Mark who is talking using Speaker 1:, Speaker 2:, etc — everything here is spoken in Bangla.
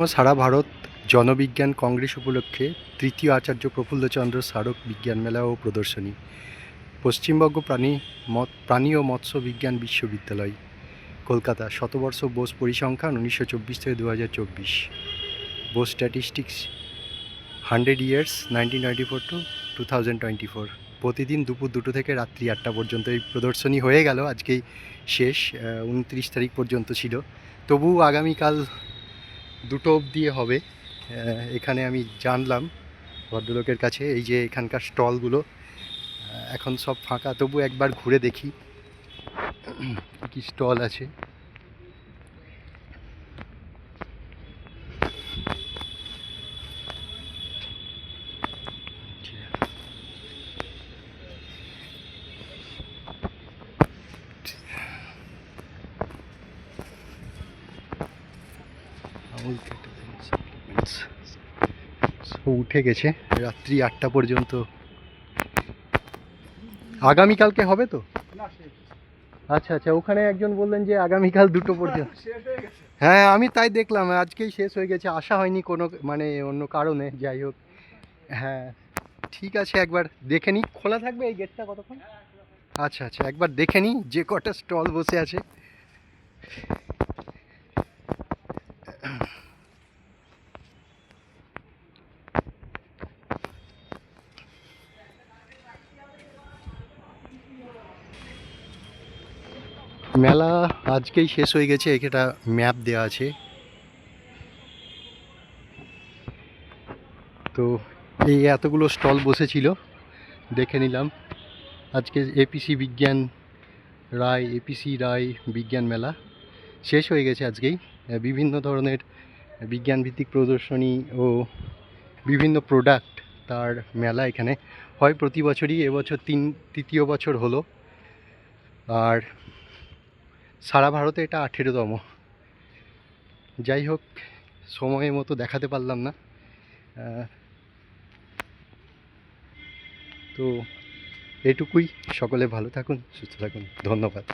Speaker 1: সারা ভারত জনবিজ্ঞান কংগ্রেস উপলক্ষে তৃতীয় আচার্য প্রফুল্লচন্দ্র স্মারক বিজ্ঞান মেলা ও প্রদর্শনী, পশ্চিমবঙ্গ প্রাণী প্রাণী ও মৎস্য বিজ্ঞান বিশ্ববিদ্যালয়, কলকাতা। শতবর্ষ বোস পরিসংখ্যান উনিশশো চব্বিশ থেকে দু হাজার চব্বিশ। Bose statistics hundred years nineteen twenty four to two thousand twenty four প্রতিদিন দুপুর দুটো থেকে রাত্রি আটটা পর্যন্ত এই প্রদর্শনী হয়ে গেল। আজকেই শেষ উনত্রিশ তারিখ পর্যন্ত ছিল। তবু আগামীকাল দুটো অবধি হবে। এখানে আমি জানলাম ভদ্রলোকের কাছে এই যে এখানকার স্টলগুলো। এখন সব ফাঁকা, তবু একবার ঘুরে দেখি। কী কী স্টল আছে? উঠে গেছে রাত্রি আটটা পর্যন্ত। আগামীকালকে হবে তো? আচ্ছা আচ্ছা ওখানে একজন বললেন যে আগামীকাল দুটো পর্যন্ত। হ্যাঁ আমি তাই দেখলাম আজকেই শেষ হয়ে গেছে আসা হয়নি কোনো মানে অন্য কারণে যাই হোক। হ্যাঁ ঠিক আছে একবার দেখে নিই। খোলা থাকবে এই গেটটা কতক্ষণ? আচ্ছা আচ্ছা একবার দেখে নিই যে কটা স্টল বসে আছে। মেলা আজকেই শেষ হয়ে গেছে একটা ম্যাপ দেওয়া আছে। তো এই এতগুলো স্টল বসেছিল, দেখে নিলাম। আজকে এপিসি বিজ্ঞান রায় এপিসি রায় বিজ্ঞান মেলা শেষ হয়ে গেছে আজকেই। বিভিন্ন ধরনের বিজ্ঞান ভিত্তিক প্রদর্শনী ও বিভিন্ন প্রোডাক্ট তার মেলা এখানে হয়। প্রতি বছরই, এবছর তিন, তৃতীয় বছর হলো। আর সারা ভারতে এটা আঠেরোতম। যাই হোক, সময় মতো দেখাতে পারলাম না। তো এটুকুই। সকলে ভালো থাকুন, সুস্থ থাকুন। ধন্যবাদ।